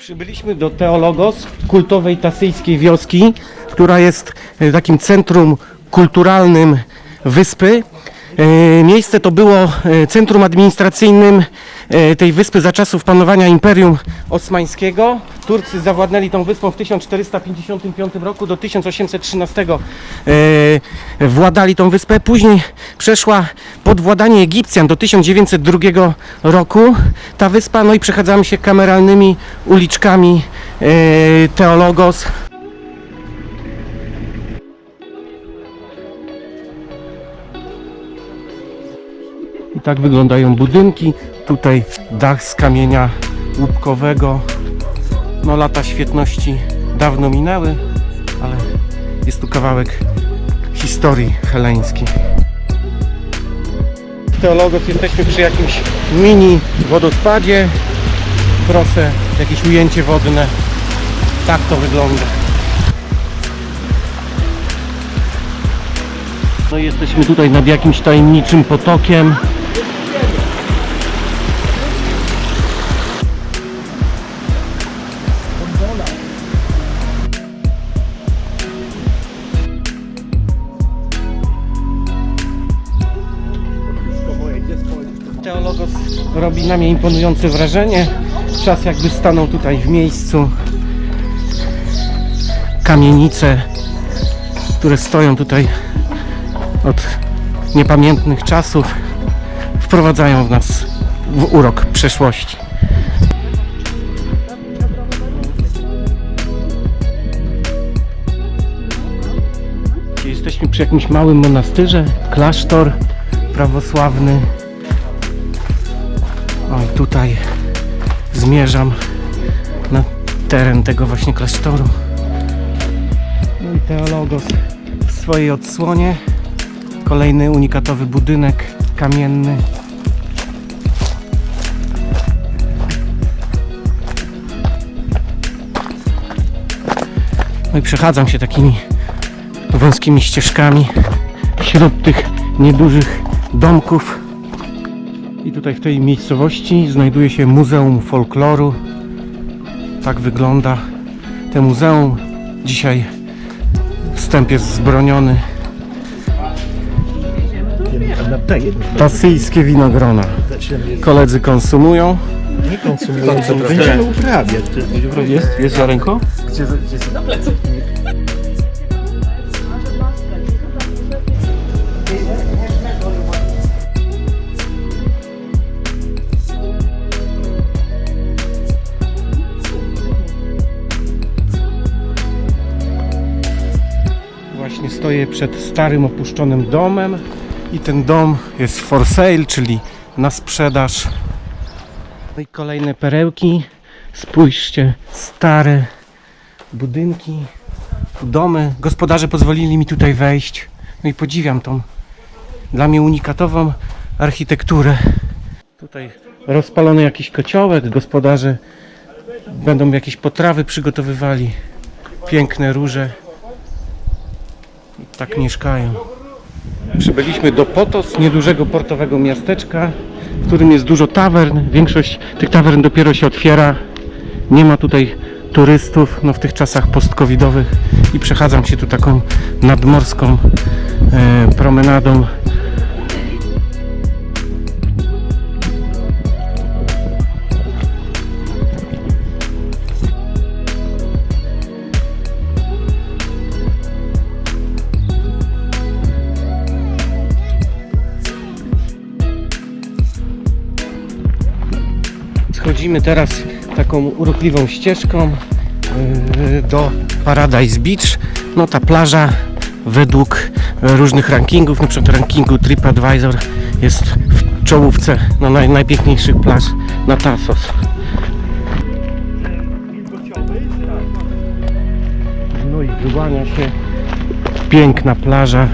Przybyliśmy do Teologos, kultowej tasyjskiej wioski, która jest e, takim centrum kulturalnym wyspy. E, Miejsce to było e, centrum administracyjnym tej wyspy za czasów panowania Imperium Osmańskiego. Turcy zawładnęli tą wyspą w 1455 roku do 1813 e, władali tą wyspę. Później przeszła pod władanie Egipcjan do 1902 roku ta wyspa. No i przechadzamy się kameralnymi uliczkami e, Teologos. I tak wyglądają budynki. Tutaj dach z kamienia łupkowego. No lata świetności dawno minęły, ale jest tu kawałek historii heleńskiej. Teologos jesteśmy przy jakimś mini wodospadzie. Proszę, jakieś ujęcie wodne. Tak to wygląda. No i jesteśmy tutaj nad jakimś tajemniczym potokiem. Robi na mnie imponujące wrażenie. Czas jakby stanął tutaj w miejscu. Kamienice, które stoją tutaj od niepamiętnych czasów, wprowadzają w nas w urok przeszłości. Jesteśmy przy jakimś małym monastyrze, klasztor prawosławny. O, i tutaj zmierzam na teren tego właśnie klasztoru. I Teologos w swojej odsłonie. Kolejny unikatowy budynek kamienny. No i przechadzam się takimi wąskimi ścieżkami wśród tych niedużych domków. I tutaj w tej miejscowości znajduje się Muzeum Folkloru. Tak wygląda te muzeum. Dzisiaj wstęp jest wzbroniony. Tasyjskie winogrona. Koledzy konsumują. Nie konsumujemy, będziemy uprawiać. Jest, jest ziarenko? Właśnie stoję przed starym opuszczonym domem i ten dom jest for sale, czyli na sprzedaż. No i kolejne perełki. Spójrzcie, stare budynki, domy. Gospodarze pozwolili mi tutaj wejść. No i podziwiam tą dla mnie unikatową architekturę. Tutaj rozpalony jakiś kociołek, gospodarze będą jakieś potrawy przygotowywali. Piękne róże. Tak mieszkają. Przybyliśmy do Potos, niedużego portowego miasteczka, w którym jest dużo tawern. Większość tych tawern dopiero się otwiera. Nie ma tutaj turystów no w tych czasach post-covidowych i przechadzam się tu taką nadmorską e, promenadą. Schodzimy teraz taką urokliwą ścieżką yy, do Paradise Beach. No ta plaża według różnych rankingów, na przykład rankingu TripAdvisor jest w czołówce no, naj, najpiękniejszych plaż na Tassos. No i wyłania się piękna plaża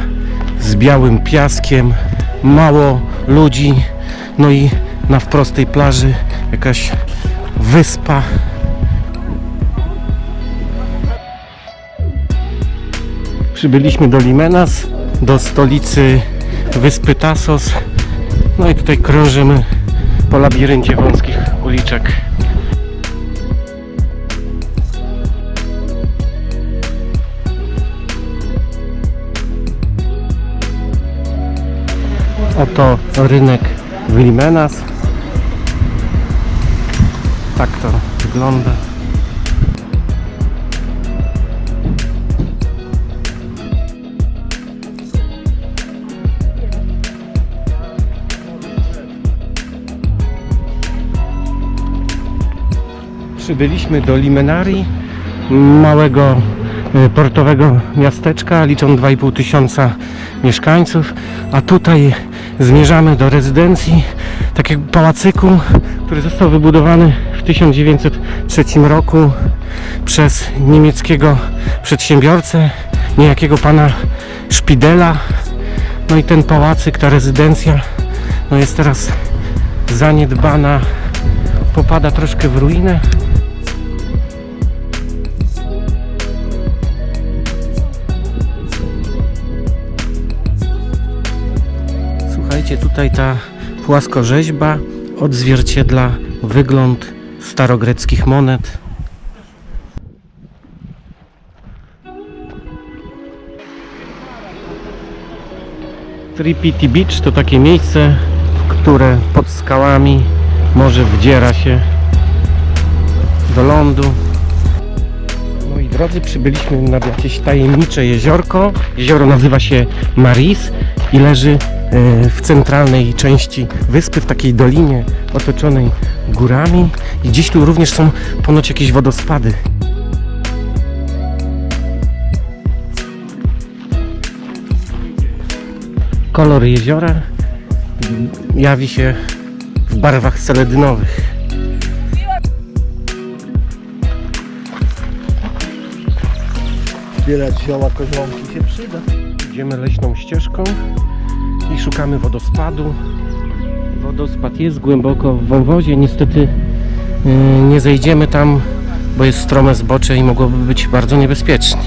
z białym piaskiem, mało ludzi, no i na wprost tej plaży jakaś wyspa. Przybyliśmy do Limenas, do stolicy wyspy Tasos. No i tutaj krążymy po labiryncie wąskich uliczek. Oto rynek w Limenas. Tak to wygląda. Przybyliśmy do Limenari, małego e, portowego miasteczka, liczą 2,5 tysiąca mieszkańców, a tutaj zmierzamy do rezydencji takiego pałacyku, który został wybudowany 1903 roku przez niemieckiego przedsiębiorcę, niejakiego pana Szpidela. No i ten pałacyk, ta rezydencja no jest teraz zaniedbana, popada troszkę w ruinę. Słuchajcie, tutaj ta płaskorzeźba odzwierciedla wygląd starogreckich monet. Tripiti Beach to takie miejsce, w które pod skałami morze wdziera się do lądu. Moi drodzy, przybyliśmy nad jakieś tajemnicze jeziorko. Jezioro nazywa się Maris i leży e, w centralnej części wyspy, w takiej dolinie otoczonej górami. I gdzieś tu również są ponoć jakieś wodospady. Kolor jeziora jawi się w barwach seledynowych. Zbierać zioła kozłonki się przyda. Idziemy leśną ścieżką i szukamy wodospadu. Wodospad jest głęboko w wąwozie. Niestety yy, nie zejdziemy tam, bo jest strome zbocze i mogłoby być bardzo niebezpiecznie.